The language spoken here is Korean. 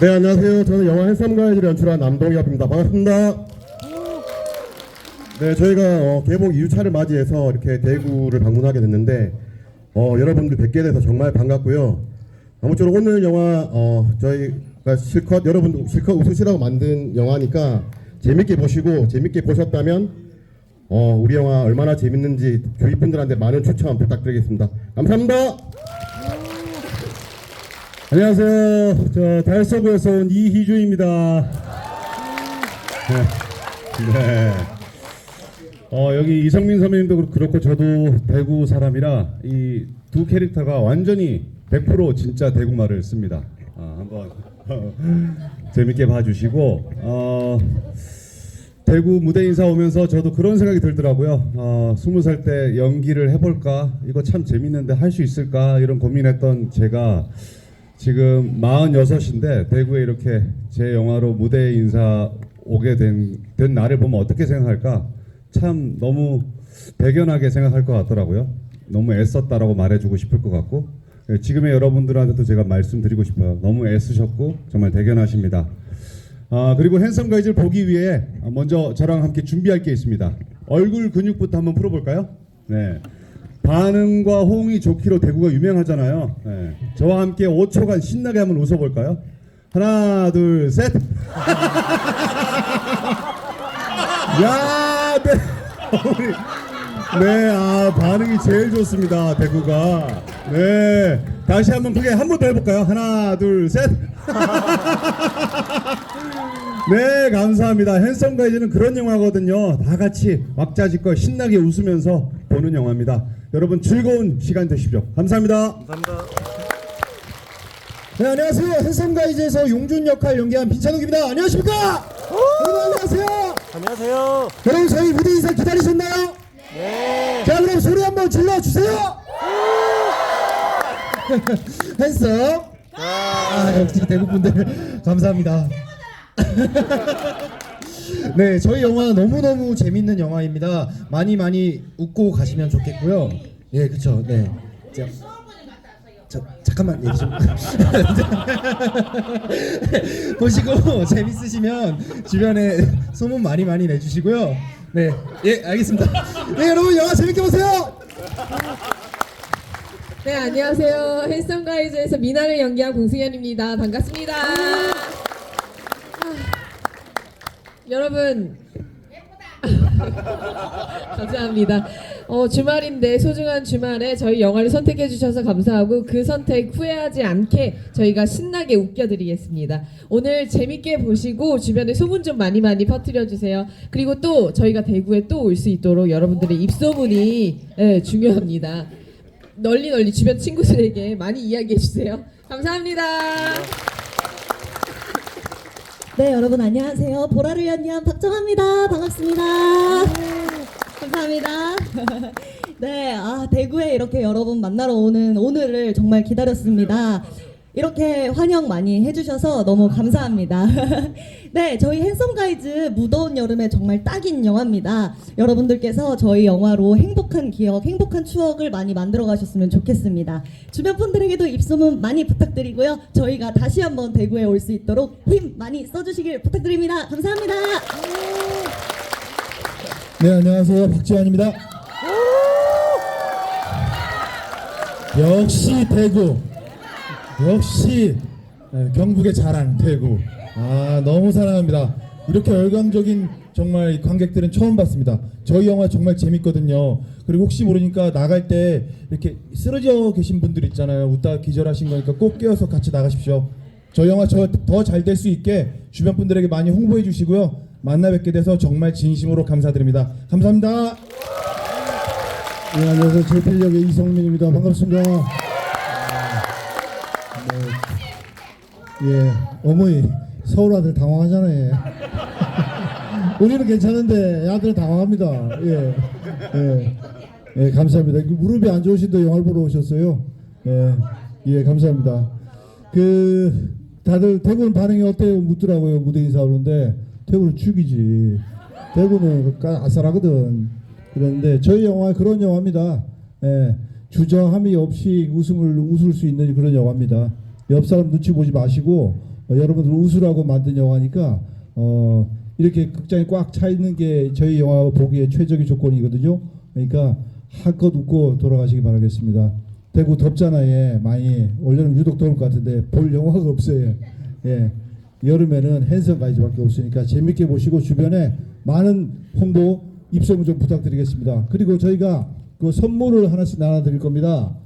네 안녕하세요. 저는 영화 핸섬가이드를 연출한 남동엽입니다. 반갑습니다. 네 저희가 어, 개봉 2주차를 맞이해서 이렇게 대구를 방문하게 됐는데 어, 여러분들 뵙게 돼서 정말 반갑고요. 아무쪼록 오늘 영화 어, 저희가 실컷 여러분들 실컷 웃으시라고 만든 영화니까 재밌게 보시고 재밌게 보셨다면 어, 우리 영화 얼마나 재밌는지 주위 분들한테 많은 추천 부탁드리겠습니다. 감사합니다. 안녕하세요. 저 달서구에서 온 이희주입니다. 네. 네. 어, 여기 이성민 선배님도 그렇- 그렇고 저도 대구 사람이라 이 두 캐릭터가 완전히 100% 진짜 대구 말을 씁니다. 아, 한번 재밌게 봐주시고 어, 대구 무대 인사 오면서 저도 그런 생각이 들더라고요. 어, 20살 때 연기를 해볼까? 이거 참 재밌는데 할 수 있을까? 이런 고민했던 제가 지금 46인데 대구에 이렇게 제 영화로 무대 인사 오게 된, 된 나를 보면 어떻게 생각할까? 참 너무 대견하게 생각할 것 같더라고요. 너무 애썼다라고 말해주고 싶을 것 같고 예, 지금의 여러분들한테도 제가 말씀드리고 싶어요. 너무 애쓰셨고 정말 대견하십니다. 아 그리고 핸섬 가이즈를 보기 위해 먼저 저랑 함께 준비할 게 있습니다. 얼굴 근육부터 한번 풀어볼까요? 네. 반응과 호응이 좋기로 대구가 유명하잖아요. 네. 저와 함께 5초간 신나게 한번 웃어볼까요? 하나, 둘, 셋. 야, 네. 네, 아 반응이 제일 좋습니다. 대구가. 네, 다시 한번 크게 한 번 더 해볼까요? 하나, 둘, 셋. 네, 감사합니다. 핸섬 가이즈는 그런 영화거든요. 다 같이 왁자지껄 신나게 웃으면서 보는 영화입니다. 여러분 즐거운 시간 되십시오. 감사합니다. 네 안녕하세요 핸섬 가이즈에서 용준 역할 연기한 빈찬욱입니다 안녕하십니까 여러분 안녕하세요 안녕하세요. 여러분 저희 무대 인사 기다리셨나요? 네. 자 그럼 소리 한번 질러주세요 핸섬 아 역시 대구 분들 감사합니다 네 저희 영화 너무너무 재밌는 영화입니다 많이 많이 웃고 가시면 좋겠고요 예 그쵸 네 자, 자, 잠깐만 얘기 좀 보시고 재밌으시면 주변에 소문 많이 많이 내주시고요. 네, 예, 알겠습니다. 네, 여러분 영화 재밌게 보세요. 네, 안녕하세요. 헬성 가이즈에서 미나를 연기한 공승현입니다. 반갑습니다. 아, 여러분. 감사합니다. 어, 주말인데 소중한 주말에 저희 영화를 선택해 주셔서 감사하고 그 선택 후회하지 않게 저희가 신나게 웃겨드리겠습니다. 오늘 재밌게 보시고 주변에 소문 좀 많이 많이 퍼뜨려 주세요. 그리고 또 저희가 대구에 또 올 수 있도록 여러분들의 입소문이 예, 중요합니다. 널리 널리 주변 친구들에게 많이 이야기해 주세요. 감사합니다. 네, 여러분 안녕하세요. 보라를 연기한 박정아입니다. 반갑습니다. 감사합니다. 네, 아, 대구에 이렇게 여러분 만나러 오는 오늘을 정말 기다렸습니다. 이렇게 환영 많이 해주셔서 너무 감사합니다. 네, 저희 핸섬 가이즈 무더운 여름에 정말 딱인 영화입니다. 여러분들께서 저희 영화로 행복한 기억, 행복한 추억을 많이 만들어 가셨으면 좋겠습니다. 주변 분들에게도 입소문 많이 부탁드리고요. 저희가 다시 한번 대구에 올 수 있도록 힘 많이 써주시길 부탁드립니다. 감사합니다. 네, 안녕하세요. 박지환입니다. 역시 대구. 역시 네, 경북의 자랑 대구. 아 너무 사랑합니다. 이렇게 열광적인 정말 관객들은 처음 봤습니다. 저희 영화 정말 재밌거든요. 그리고 혹시 모르니까 나갈 때 이렇게 쓰러져 계신 분들 있잖아요. 웃다가 기절하신 거니까 꼭 깨어서 같이 나가십시오. 저희 영화 저 더 잘 될 수 있게 주변 분들에게 많이 홍보해 주시고요. 만나 뵙게 돼서 정말 진심으로 감사드립니다. 감사합니다. 네, 안녕하세요. 제필역의 이성민입니다. 반갑습니다. 네. 예, 어머니 서울 아들 당황하잖아요. 우리는 괜찮은데 아들 당황합니다. 예, 예, 예, 감사합니다. 그 무릎이 안 좋으신데 영화를 보러 오셨어요. 예, 예, 감사합니다. 그 다들 대구는 반응이 어때요? 묻더라고요. 무대 인사 오는데 대구는 죽이지. 대구는 까- 아싸라거든. 그런데 저희 영화 그런 영화입니다. 예, 주저함이 없이 웃음을 웃을 수 있는 그런 영화입니다. 옆 사람 눈치 보지 마시고 어, 여러분들 웃으라고 만든 영화니까 어, 이렇게 극장이 꽉 차 있는 게 저희 영화 보기에 최적의 조건이거든요. 그러니까 한껏 웃고 돌아가시기 바라겠습니다. 대구 덥잖아요. 예, 많이 올여름 유독 더울 것 같은데 볼 영화가 없어요. 예. 여름에는 핸섬 가이즈밖에 없으니까 재밌게 보시고 주변에 많은 홍보 입소문 좀 부탁드리겠습니다. 그리고 저희가 그 선물을 하나씩 나눠드릴 겁니다.